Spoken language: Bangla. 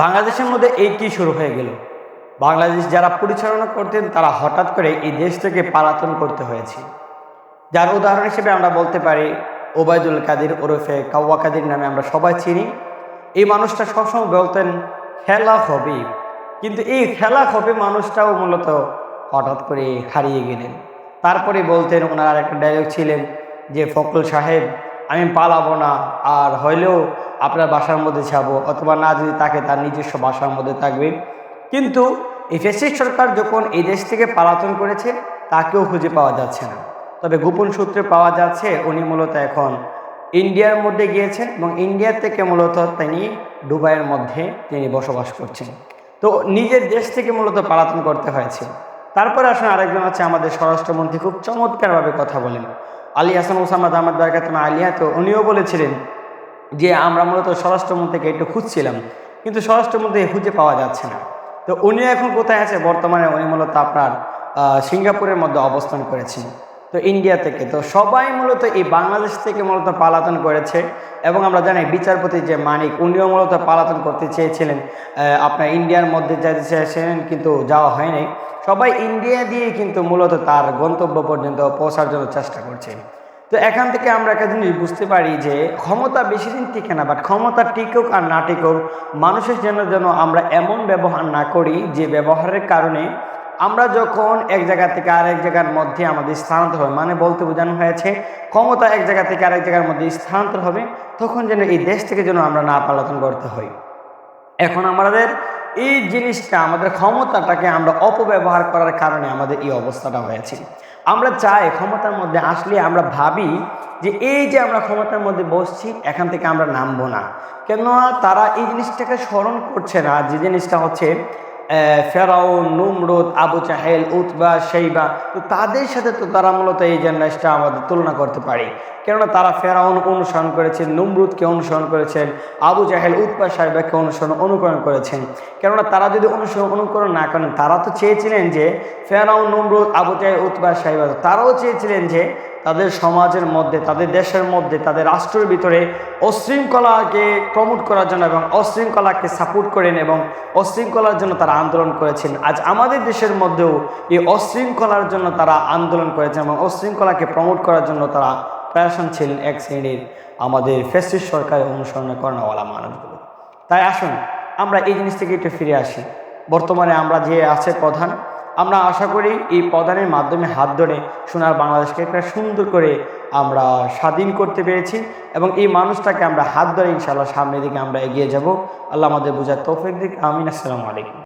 বাংলাদেশের মধ্যে এই কি শুরু হয়ে গেল? বাংলাদেশ যারা পরিচালনা করতেন, তারা হঠাৎ করে এই দেশ থেকে পালাতন করতে হয়েছে। যার উদাহরণ হিসেবে আমরা বলতে পারি, ওবায়দুল কাদির ওরফে কাওয়া কাদির নামে আমরা সবাই চিনি। এই মানুষটা সবসময় বলতেন, খেলা হবে। কিন্তু এই খেলা হবে মানুষটাও মূলত হঠাৎ করে হারিয়ে গেলেন। তারপরে বলতেন, ওনার আর একটা ডায়লগ ছিলেন যে ফকরুল সাহেব আমি পালাবো না। আর হইলেও আপনার বাসার মধ্যে যাব, অথবা না যদি তাকে তার নিজস্ব বাসার মধ্যে থাকবে। কিন্তু ফেসিস সরকার যখন এই দেশ থেকে পালাতন করেছে, তাকেও খুঁজে পাওয়া যাচ্ছে না। তবে গোপন সূত্রে পাওয়া যাচ্ছে, উনি মূলত এখন ইন্ডিয়ার মধ্যে গিয়েছেন এবং ইন্ডিয়া থেকে মূলত তিনি দুবাইয়ের মধ্যে তিনি বসবাস করছেন। তো নিজের দেশ থেকে মূলত পালাতন করতে হয়েছে। তারপরে আসলে আরেকজন আছে আমাদের স্বরাষ্ট্রমন্ত্রী, খুব চমৎকারভাবে কথা বলেন। আলী হাসান ওসামাদ আহমদ বারকাতমা আলিয়া, তো উনিও বলেছিলেন যে আমরা মূলত স্বরাষ্ট্রমন্ত্রীকে একটু খুঁজছিলাম, কিন্তু স্বরাষ্ট্রমন্ত্রী খুঁজে পাওয়া যাচ্ছে না। তো উনি এখন কোথায় আছে? বর্তমানে উনি মূলত আপনার সিঙ্গাপুরের মধ্যে অবস্থান করেছেন। তো ইন্ডিয়া থেকে। তো সবাই মূলত এই বাংলাদেশ থেকে মূলত পালাতন করেছে এবং আমরা জানি বিচারপতি যে মানিক, উনিও মূলত পালাতন করতে চেয়েছিলেন। আপনার ইন্ডিয়ার মধ্যে যেতে চেয়েছিলেন কিন্তু যাওয়া হয়নি। সবাই ইন্ডিয়া দিয়ে কিন্তু মূলত তার গন্তব্য পর্যন্ত পৌঁছার জন্য চেষ্টা করছে। তো এখান থেকে আমরা একটা জিনিস বুঝতে পারি যে ক্ষমতা বেশি দিন টিকে না বাট ক্ষমতা টিকুক আর না টিকুক, মানুষের জন্য যেন আমরা এমন ব্যবহার না করি যে ব্যবহারের কারণে আমরা যখন এক জায়গা থেকে আরেক জায়গার মধ্যে আমাদের স্থানান্তর হবে মানে বলতে বোঝানো হয়েছে, ক্ষমতা এক জায়গা থেকে আরেক জায়গার মধ্যে স্থানান্তর হবে, তখন যেন এই দেশ থেকে যেন আমরা না পালাতন করতে হই এখন আমাদের এই জিনিসটা, আমাদের ক্ষমতাটাকে আমরা অপব্যবহার করার কারণে আমাদের এই অবস্থাটা হয়েছে। আমরা চাই ক্ষমতার মধ্যে আসলে আমরা ভাবি যে এই যে আমরা ক্ষমতার মধ্যে বসছি, এখান থেকে আমরা নামবো না। কেননা তারা এই জিনিসটাকে স্মরণ করছে না, যে জিনিসটা হচ্ছে ফেরাউন, নুমরুদ, আবু চাহেল উতবা সেইবা তো তাদের সাথে তো তারা মূলত এই জেনারেশনটা আমাদের তুলনা করতে পারি। কেননা তারা ফেরাউন অনুসরণ করেছেন, নুমরুদকে অনুসরণ করেছেন, আবু জাহেল উৎপা সাহেবাকে অনুসরণ, অনুকরণ করেছেন। কেননা তারা যদি অনুসরণ, অনুকরণ না করেন, তারা তো চেয়েছিলেন যে ফেরাউন, নুমরুদ, আবু জাহেল উৎপা সাহেবা তারাও চেয়েছিলেন যে তাদের সমাজের মধ্যে, তাদের দেশের মধ্যে, তাদের রাষ্ট্রের ভিতরে অশৃঙ্খলাকে প্রমোট করার জন্য এবং অশৃঙ্খলাকে সাপোর্ট করেন এবং অশৃঙ্খলার জন্য তারা আন্দোলন করেছেন। আজ আমাদের দেশের মধ্যেও এই অশৃঙ্খলার জন্য তারা আন্দোলন করেছেন এবং অশৃঙ্খলাকে প্রমোট করার জন্য তারা প্রয়াসন ছিলেন এক শ্রেণির আমাদের ফেসিস সরকারের অনুসরণ করানোওয়ালা মানুষগুলো। তাই আসুন, আমরা এই জিনিস থেকে একটু ফিরে আসি। বর্তমানে আমরা যে আছে প্রধান, আমরা আশা করি এই প্রধানের মাধ্যমে হাত ধরে সোনার বাংলাদেশকে একটা সুন্দর করে আমরা স্বাধীন করতে পেরেছি এবং এই মানুষটাকে আমরা হাত ধরে ইনশাল্লাহ সামনের দিকে আমরা এগিয়ে যাব। আল্লাহ আমাদের বোঝার তৌফিক দিক। আমিন। আসসালামু আলাইকুম।